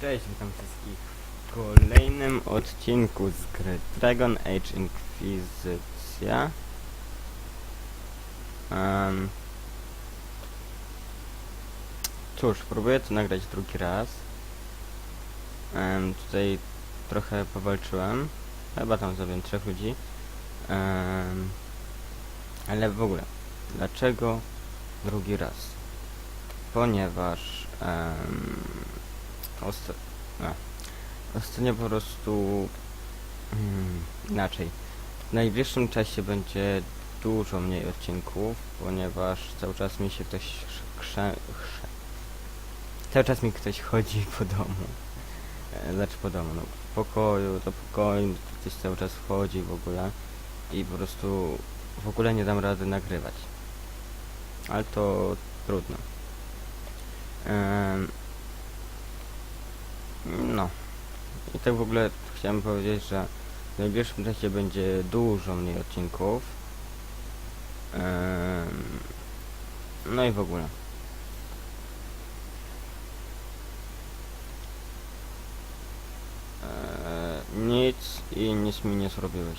Cześć, witam wszystkich w kolejnym odcinku z gry Dragon Age Inquisicja. Um, cóż, próbuję to nagrać drugi raz. Um, tutaj trochę powalczyłem. Chyba tam zabiłem trzech ludzi. Um, ale w ogóle, dlaczego drugi raz? Ponieważ um, Osta. Ostatnio po prostu hmm, inaczej. W najbliższym czasie będzie dużo mniej odcinków, ponieważ cały czas mi się ktoś cały czas mi ktoś chodzi po domu. E, znaczy po domu, no w pokoju, do pokoju, ktoś cały czas wchodzi w ogóle i po prostu w ogóle nie dam rady nagrywać. Ale to trudno. Em, no. I tak w ogóle chciałem powiedzieć, że w najbliższym czasie będzie dużo mniej odcinków. No i w ogóle. Eee, nic i nic mi nie zrobiłeś.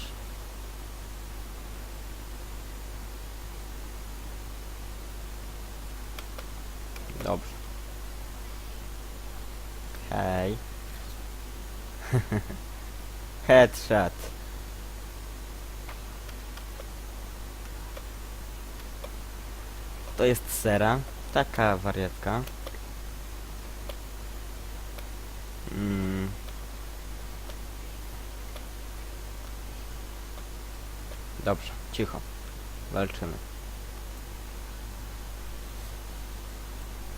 Dobrze. Headshot. To jest sera. Taka wariatka. Mm. Dobrze, cicho. Walczymy.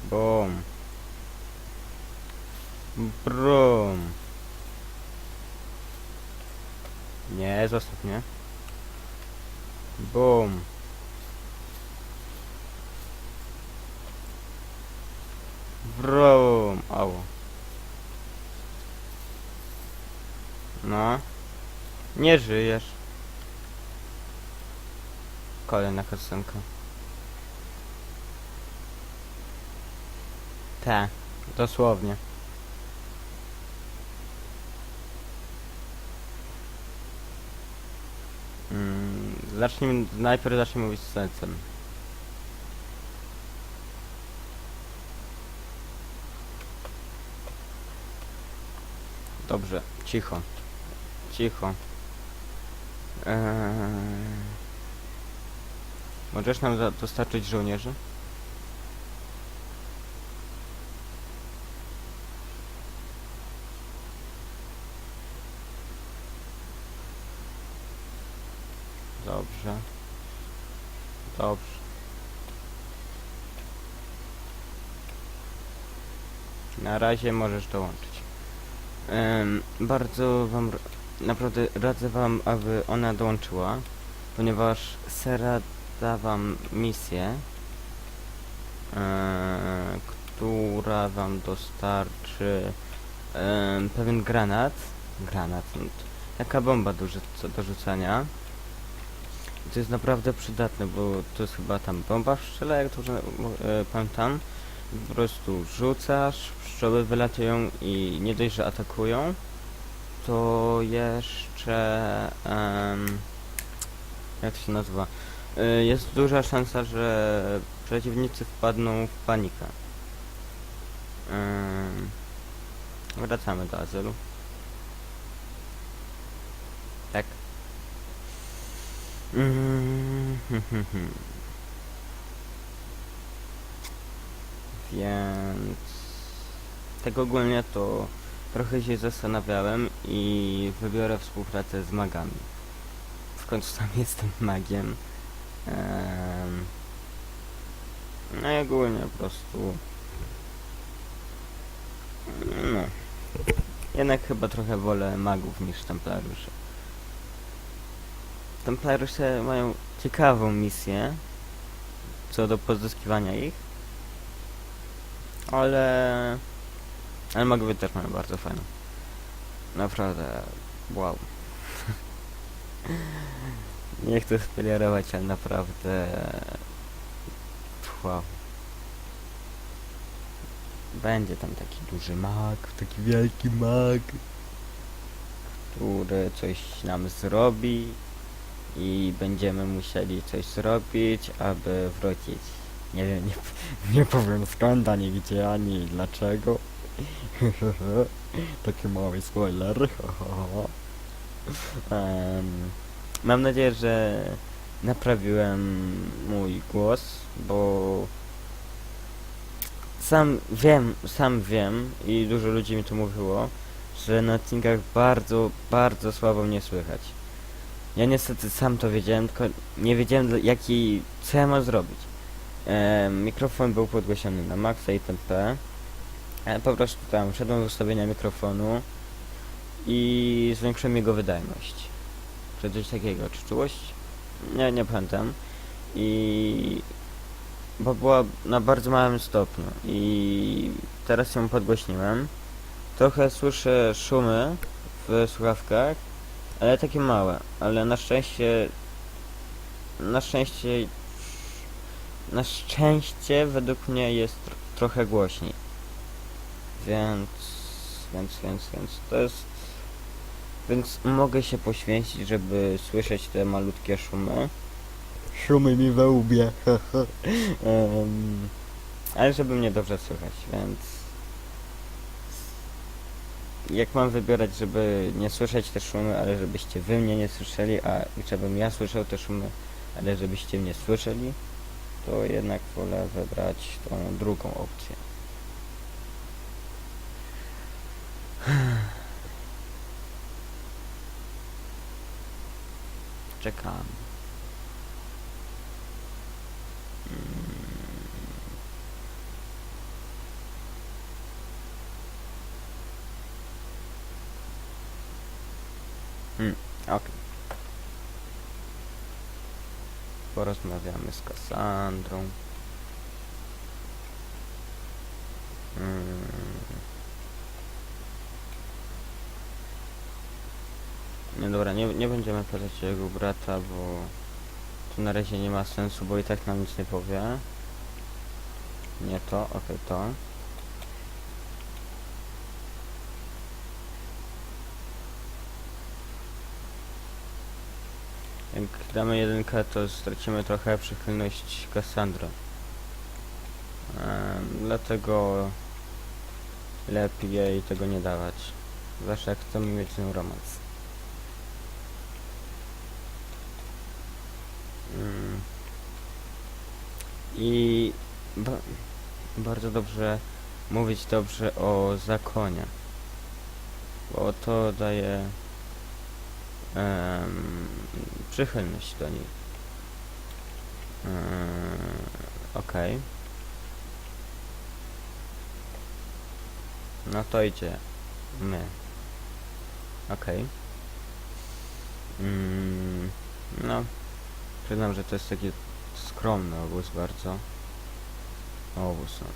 Boom. Brum. Nie, zostaw mnie. Bum. Brum. Ało. No. Nie żyjesz. Kolejna kasenka. Te. Dosłownie. Mm, zacznij, najpierw zacznij mówić z sensem. Dobrze, cicho. Cicho. Eee... Możesz nam dostarczyć żołnierzy? Dobrze. Dobrze. Na razie możesz dołączyć. Em, bardzo wam, naprawdę radzę wam, aby ona dołączyła, ponieważ Sera da wam misję, e, która wam dostarczy em, pewien granat, granat, no, taka bomba do, do rzucania. To jest naprawdę przydatne, bo to jest chyba tam bomba w szczele, jak dobrze e, pamiętam. Po prostu rzucasz, pszczoły wylatują i nie dość, że atakują, to jeszcze... em, jak się nazywa? E, jest duża szansa, że przeciwnicy wpadną w panikę. Em, wracamy do azylu. Tak. Mm, hmm, hmm, hmm. Więc tak ogólnie to trochę się zastanawiałem i wybiorę współpracę z magami. W końcu sam jestem magiem. Em, no i ogólnie po prostu. No. Jednak chyba trochę wolę magów niż templariuszy. Templariusze mają ciekawą misję co do pozyskiwania ich. Ale... Ale magowie też mają bardzo fajną. Naprawdę... Wow. Nie chcę spoilerować, ale naprawdę... Wow. będzie tam taki duży mak, taki wielki mak, który coś nam zrobi i będziemy musieli coś zrobić, aby wrócić. Nie wiem, nie, nie powiem skąd, ani gdzie, ani dlaczego. Taki mały spoiler. Mam nadzieję, że naprawiłem mój głos, bo sam wiem, sam wiem i dużo ludzi mi to mówiło, że na odcinkach bardzo, bardzo słabo mnie słychać. Ja niestety sam to wiedziałem, tylko nie wiedziałem jaki, co ja mam zrobić. E, mikrofon był podgłośniony na maksa i TP. E, po prostu tam wszedłem w ustawienia mikrofonu i zwiększyłem jego wydajność. Czy coś takiego, czy czułość? Nie, nie pamiętam. I bo była na bardzo małym stopniu i teraz ją podgłośniłem. Trochę słyszę szumy w słuchawkach, ale takie małe, ale na szczęście na szczęście na szczęście według mnie jest tr trochę głośniej. Więc więc więc więc to jest więc mogę się poświęcić, żeby słyszeć te malutkie szumy. Szumy mi we łbie. Em, ale żeby mnie dobrze słychać, więc jak mam wybierać, żeby nie słyszeć te szumy, ale żebyście wy mnie nie słyszeli, a żebym ja słyszał te szumy, ale żebyście mnie słyszeli, to jednak wolę wybrać tą drugą opcję. Czekam. Hmm, okej. Porozmawiamy z Kassandrą. Hmm. Nie dobra, nie, nie będziemy pytać jego brata, bo to na razie nie ma sensu, bo i tak nam nic nie powie. Nie to, okej, to. Jak damy jedynkę, to stracimy trochę przychylność Cassandra. Dlatego lepiej jej tego nie dawać. Zwłaszcza jak chcemy mieć nią romans. Mm. I ba bardzo dobrze mówić dobrze o zakonie. Bo to daje em, przychylność do niej. Em, Okej. No to idzie. My. Okej. Mm, no. Przyznam, że to jest taki skromny obóz bardzo. Obóz, no.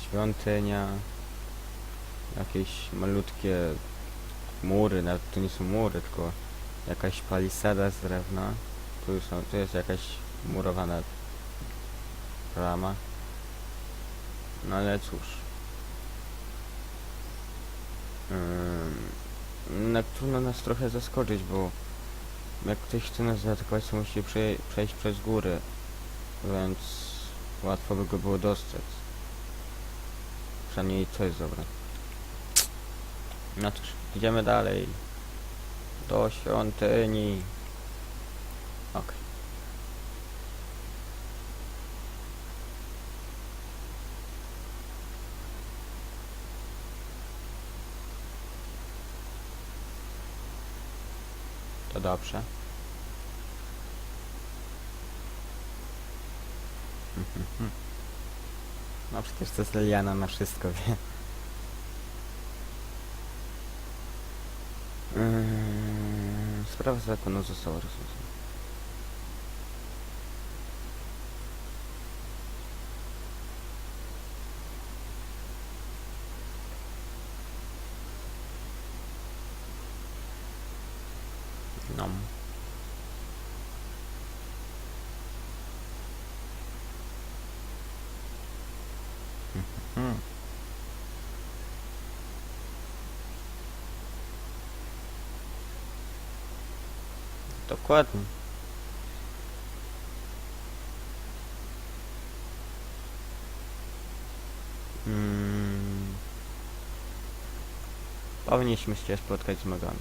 Świątynia. Jakieś malutkie mury, nawet to nie są mury, tylko jakaś palisada z drewna. Tu, są, tu jest jakaś murowana brama. No ale cóż. Ym, no, trudno nas trochę zaskoczyć, bo jak ktoś chce nas zaatakować, to musi prze, przejść przez góry. Więc łatwo by go było dostrzec. Przynajmniej to jest dobre. No cóż, idziemy dalej. Do świątyni. Okej. To dobrze. No przecież Liliana na wszystko wie. Yy, Sprawa zakonu została rozwiązana. No. Mhm. Dokładnie. Mm. Powinniśmy się spotkać z magami.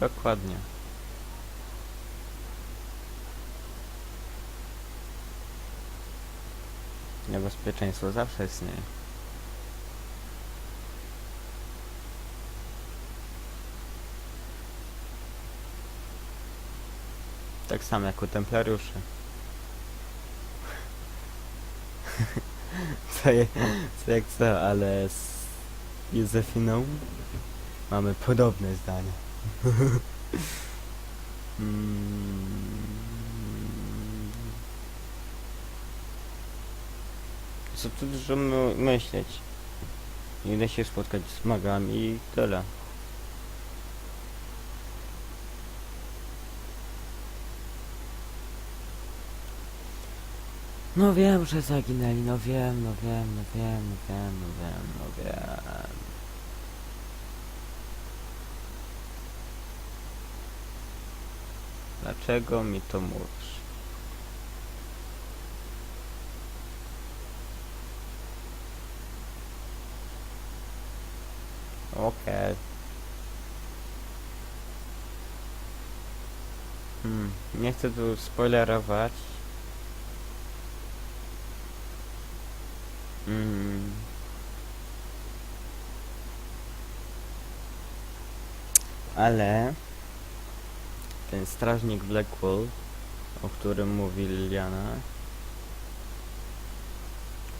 Dokładnie. Niebezpieczeństwo zawsze istnieje. Tak samo jak u templariuszy. co, je, co jak co, ale z Józefiną mamy podobne zdanie. Mm. Co tu dużo my myśleć? Idę się spotkać z magami i tyle. No wiem, że zaginęli, no wiem, no wiem, no wiem, no wiem, no wiem, no wiem. Dlaczego mi to mówisz? Okej. Hmm, nie chcę tu spoilerować. Mm. Ale ten strażnik Blackwall, o którym mówi Liliana,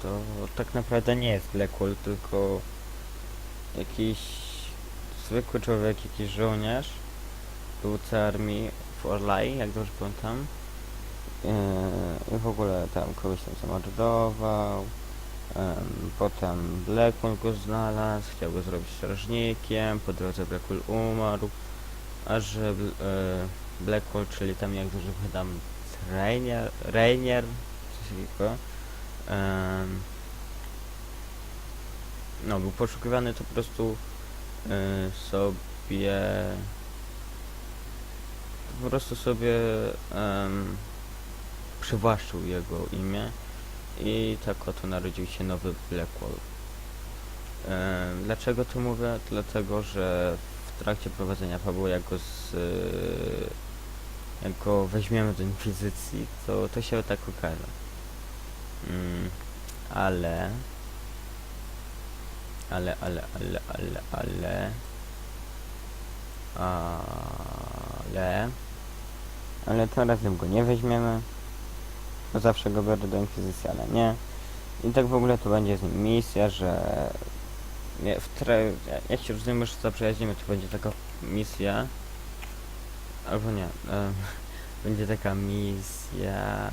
to tak naprawdę nie jest Blackwall, tylko jakiś zwykły człowiek, jakiś żołnierz, dowódca armii w Orlai, jak dobrze pamiętam. Yy, I w ogóle tam kogoś tam zamordował. Em, potem Blackwell go znalazł, chciał go zrobić strażnikiem, po drodze Blackwell umarł, a że e, Blackwell, czyli tam jak dużo pamiętam Rainier, Rainier, coś takiego, no był poszukiwany to po prostu e, sobie po prostu sobie przywłaszczył jego imię i tak oto narodził się nowy Blackwall. E, dlaczego to mówię? Dlatego, że w trakcie prowadzenia fabuły, jak go, z, jak go weźmiemy do inkwizycji, to, to się tak okaże. Mm, ale... Ale, ale, ale, ale, ale... Ale... Ale tym razem go nie weźmiemy. Bo zawsze go biorę do inkwizycji, ale nie. I tak w ogóle to będzie z nim misja, że w tre... jak się rozumiemy, że zaprzyjaźnimy, to będzie taka misja. Albo nie. będzie taka misja.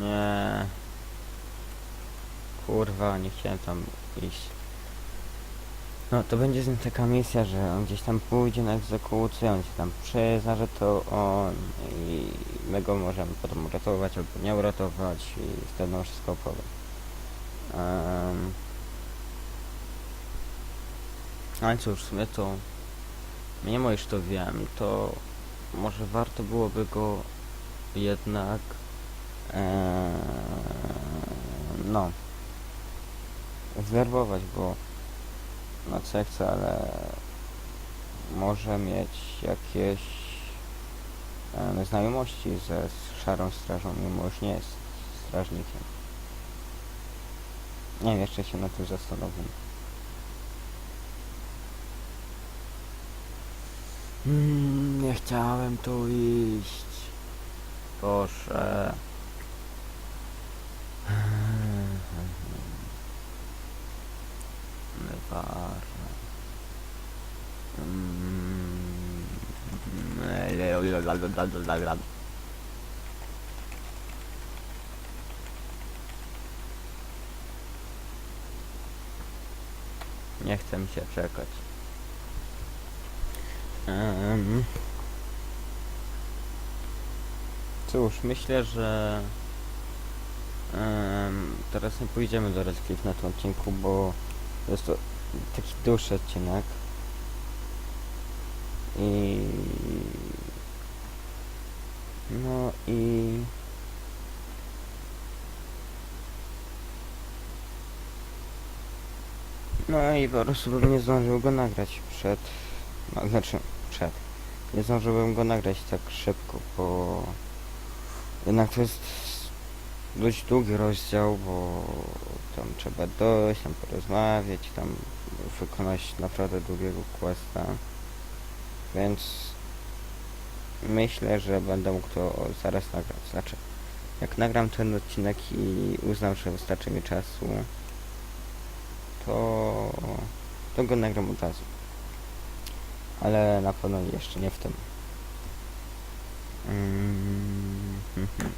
Nie. Kurwa, nie chciałem tam iść. No, to będzie z nim taka misja, że on gdzieś tam pójdzie na egzekucję, on się tam przyzna, że to on i my go możemy potem uratować albo nie uratować i wtedy on wszystko opowie. Um, ale cóż, w sumie to mimo iż to wiem, to może warto byłoby go jednak em, no zwerbować, bo no co ja chcę, ale może mieć jakieś em, znajomości ze szarą strażą, mimo już nie jest strażnikiem. Nie wiem, jeszcze się na tym zastanowię. Mm, nie chciałem tu iść. Proszę. Nie chcę mi się czekać. Em. Cóż, myślę, że Em, teraz nie pójdziemy do Red Cliff na tym odcinku, bo jest to taki dłuższy odcinek. I... No i... No i po prostu bym nie zdążył go nagrać przed... No, znaczy, przed. Nie zdążyłbym go nagrać tak szybko, bo... Jednak to jest dość długi rozdział, bo tam trzeba dojść, tam porozmawiać, tam wykonać naprawdę długiego questa. Więc myślę, że będę mógł to zaraz nagrać. Znaczy, jak nagram ten odcinek i uznam, że wystarczy mi czasu, to, to go nagram od razu. Ale na pewno jeszcze nie w tym. Mm, mhm.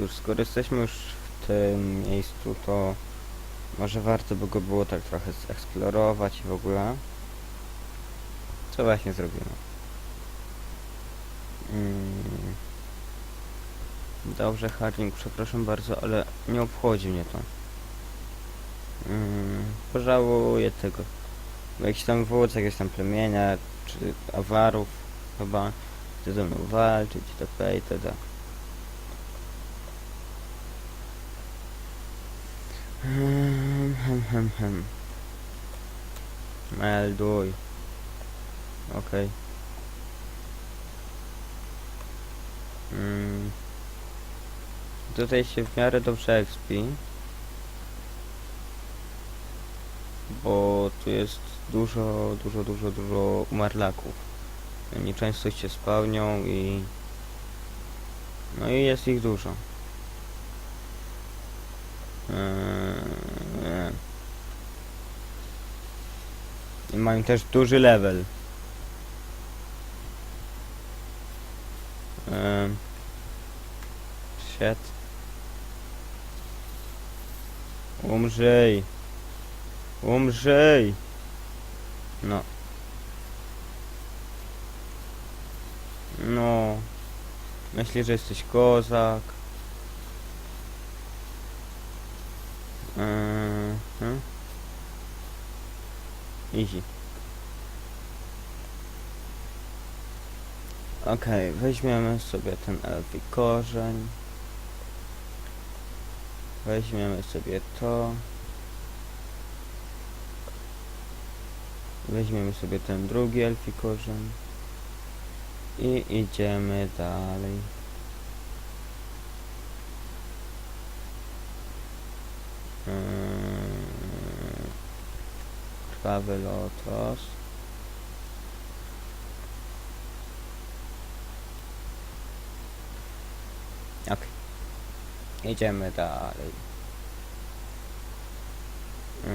Cóż, skoro jesteśmy już w tym miejscu, to może warto by go było tak trochę zeksplorować i w ogóle. Co właśnie zrobimy? Mm. Dobrze, Harding, przepraszam bardzo, ale nie obchodzi mnie to. Mm. Pożałuję tego. Bo jakiś tam wódz, jakieś tam plemienia, czy awarów chyba, chce ze mną walczyć, itp. itd. Hmm, hem, hem, hem. Melduj. Okej. Mm. Tutaj się w miarę dobrze expi. Bo tu jest dużo, dużo, dużo, dużo umarlaków. Oni często się spełnią i... No i jest ich dużo. Eee, I mają też duży level. Eee, Shit. Umrzyj. Umrzyj. No. No. Myślisz, że jesteś kozak. Mhm. Easy. Okej, weźmiemy sobie ten elfi korzeń. Weźmiemy sobie to. Weźmiemy sobie ten drugi elfi korzeń. I idziemy dalej. Yy, Krwawy lotos. Ok. Idziemy dalej. Yy,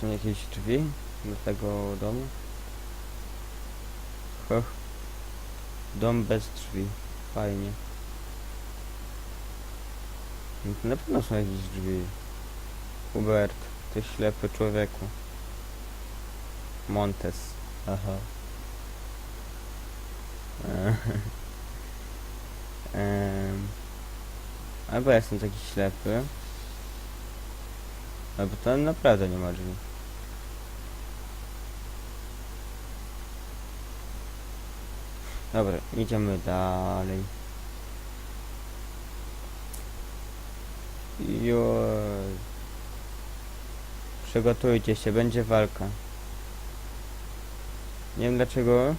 są jakieś drzwi do tego domu? Hoch. Dom bez drzwi. Fajnie. Na pewno są jakieś drzwi. Hubert, ty ślepy człowieku. Montes. Aha. Albo ja jestem taki ślepy. Albo to naprawdę nie ma drzwi. Dobra, idziemy dalej. Joj. Przygotujcie się, będzie walka. Nie wiem dlaczego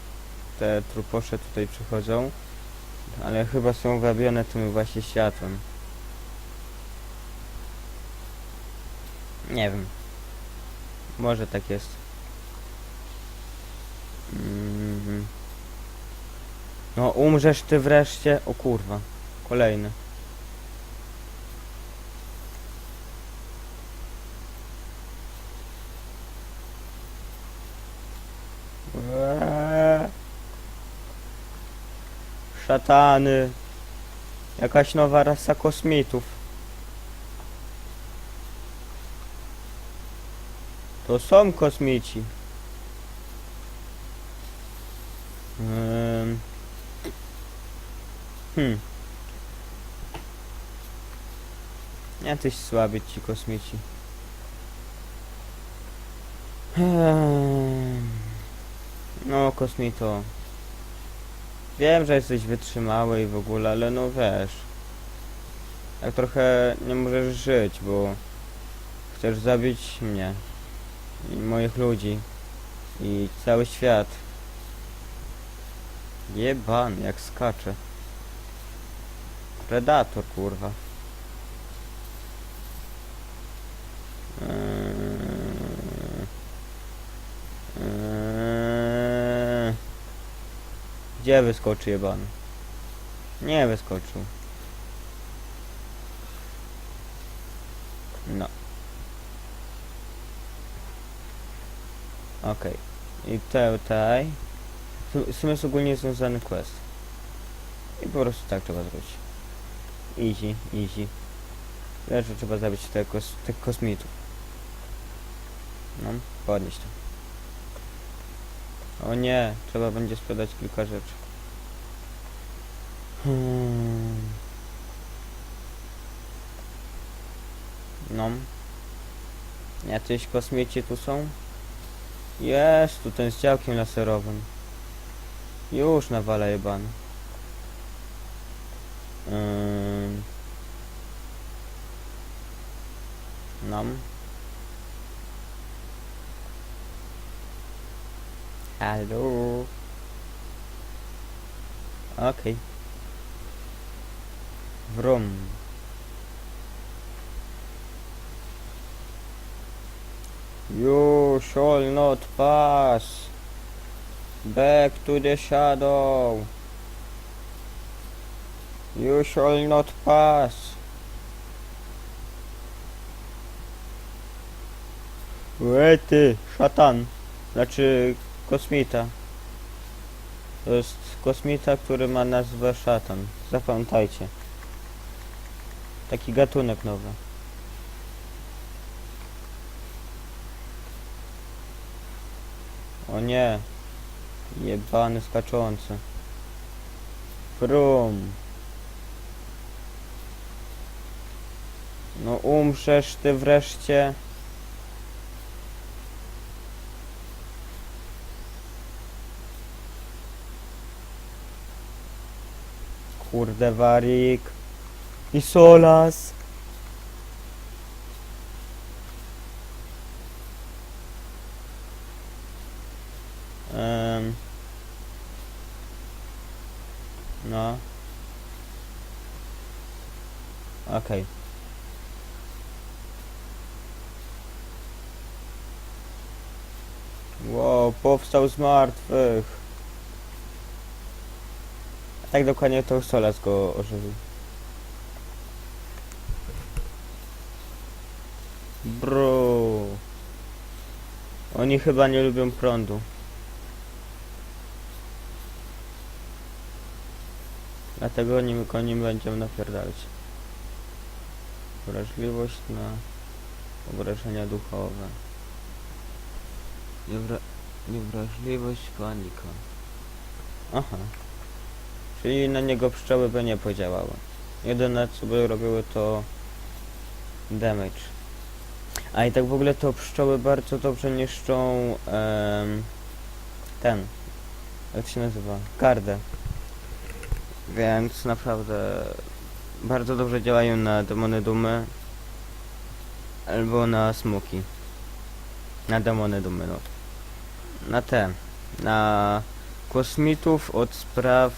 te truposze tutaj przychodzą, ale chyba są wabione tym właśnie światłem. Nie wiem. Może tak jest. Mhm. No umrzesz ty wreszcie. O kurwa. Kolejny. Szatany. Jakaś nowa rasa kosmitów. To są kosmici. Ym. Hmm. Jacyś słabi ci kosmici. Ehm. No, kosmito. Wiem, że jesteś wytrzymały i w ogóle, ale no wiesz. Jak trochę nie możesz żyć, bo chcesz zabić mnie i moich ludzi i cały świat. Jeban, jak skacze. Predator, kurwa. Eee, Gdzie wyskoczy jebany? Nie wyskoczył. No. Okej. I tutaj... W sumie jest ogólnie związany quest. I po prostu tak trzeba zrobić. Easy, easy. Lecz trzeba zabić te kos tych kosmitów. No, podnieść to. O nie, trzeba będzie sprzedać kilka rzeczy. Hmm. No. Jacyś kosmici tu są? Jest tu ten z działkiem laserowym. Już nawala jebany. Ym. Nam. Halo. Okay. Wrum. You shall not pass. Back to the shadow. You shall not pass. Łe ty, szatan. Znaczy kosmita. To jest kosmita, który ma nazwę szatan. Zapamiętajcie. Taki gatunek nowy. O nie. Jebany skaczący. Frum. No umrzesz ty wreszcie. Kurde warik. I solas. Em. No. Okej. Wow, powstał z martwych. Tak dokładnie to Solas go ożywił. Bro. Oni chyba nie lubią prądu. Dlatego nim go nie będziemy napierdalać. Wrażliwość na obrażenia duchowe. Niewra niewrażliwość, panika. Aha. Czyli na niego pszczoły by nie podziałały. Jedyne co by robiły to damage. A i tak w ogóle to pszczoły bardzo dobrze niszczą em, ten. Jak się nazywa? Kardę. Więc naprawdę bardzo dobrze działają na demony dumy albo na smoki. Na demony dumy, no. Na te. Na kosmitów od spraw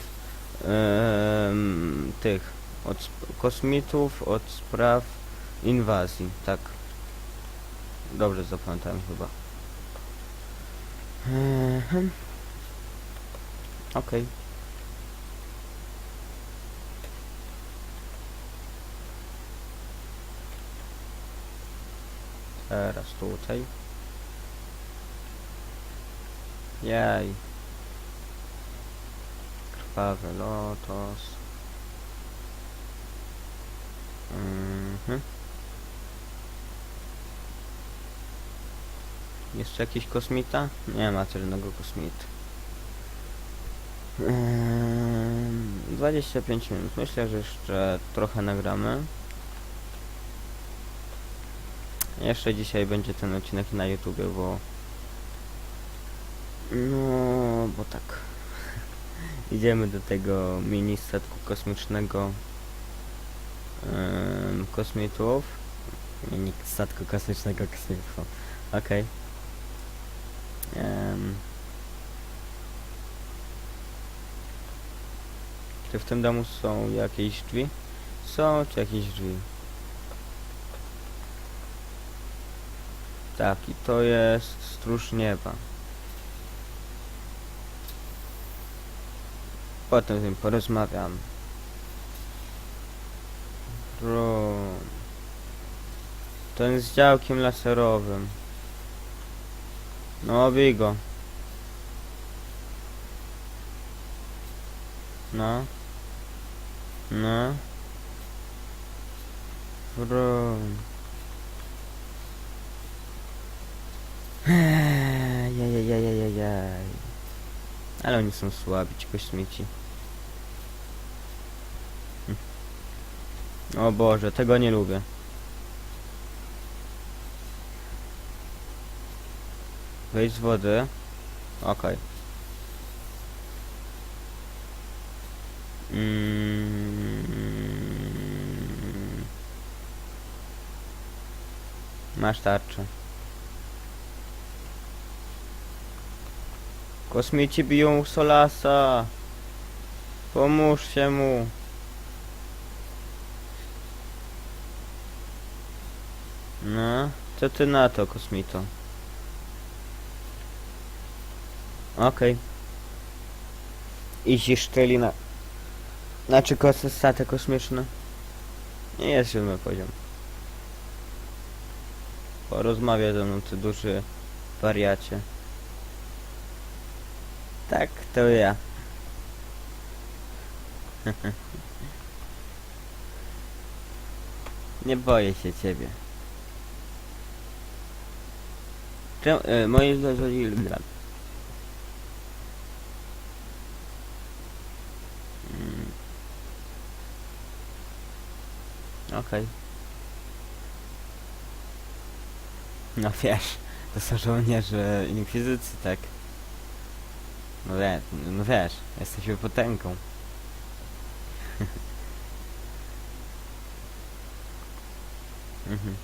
tych. Od kosmitów od spraw inwazji, tak. Dobrze zapamiętałem chyba. Okej. Teraz tutaj. Jaj. Krwawy lotos. Mhm. Jeszcze jakiś kosmita? Nie ma żadnego kosmity. Ym, 25 minut. Myślę, że jeszcze trochę nagramy. Jeszcze dzisiaj będzie ten odcinek na YouTubie, bo... No, bo tak. Idziemy do tego mini statku kosmicznego em, kosmitów. Mini statku kosmicznego kosmitów. Okej. Em. Czy w tym domu są jakieś drzwi? Są czy jakieś drzwi? Tak, i to jest stróż nieba. Potem z nim porozmawiam. Bro. Ten z działkiem laserowym. No, bij go. No. No. Bro. Jajajajajajaj. Ale oni są słabi, ci kosmici. Hm. O Boże, tego nie lubię. Wejdź z wody. Okej. Mm. Masz tarczę. Kosmici biją Solasa. Pomóżcie mu. No, co ty na to, kosmito? Okej. Idź sztyli na... Znaczy kosy statek kosmiczny. Nie jest siódmy poziom. Porozmawia ze mną, ty duży wariacie. Tak, to ja. Nie boję się ciebie. Czemu, e, moi złodziej... Mm. Okej. No wiesz, to są żołnierze inkwizycji, tak? No wiesz, no wiesz, jesteśmy potęgą. mhm.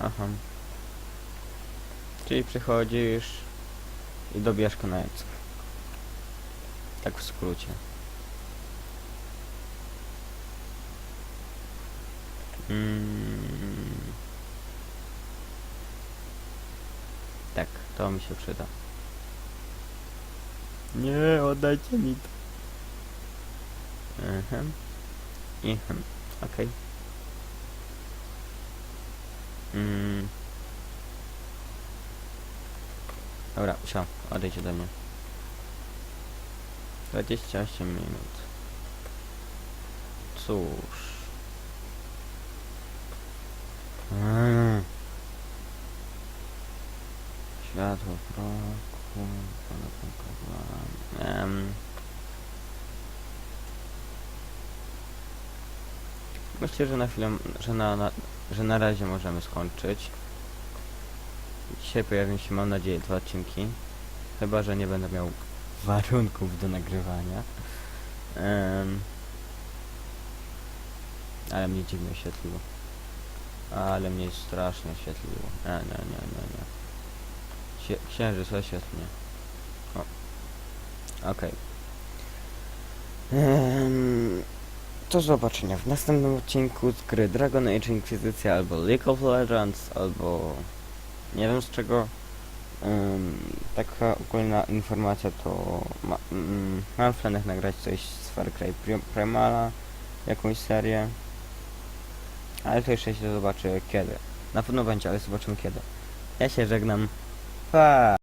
Aha. Czyli przychodzisz i dobijasz konajców. Tak w skrócie. Mm. Tak, to mi się przyda. Nie, oddajcie mi to. Mhm. I hm. Okej. Mm. Dobra, sio, odejdź ode mnie. 28 minut. Cóż. Myślę, że na chwilę, że na, na, że na razie możemy skończyć. Dzisiaj pojawią się, mam nadzieję, dwa odcinki. Chyba, że nie będę miał warunków do nagrywania. Em, ale mnie dziwnie oświetliło. Ale mnie strasznie oświetliło. Nie, nie, nie, nie, nie. Księ księżyc oświetli O. Okej. Em, do zobaczenia w następnym odcinku z gry Dragon Age Inkwizycja albo League of Legends albo nie wiem z czego. Ym, taka ogólna informacja to ma, mm, mam w planach nagrać coś z Far Cry Prim- Primala, jakąś serię. Ale to jeszcze się zobaczy kiedy. Na pewno będzie, ale zobaczymy kiedy. Ja się żegnam. 哎。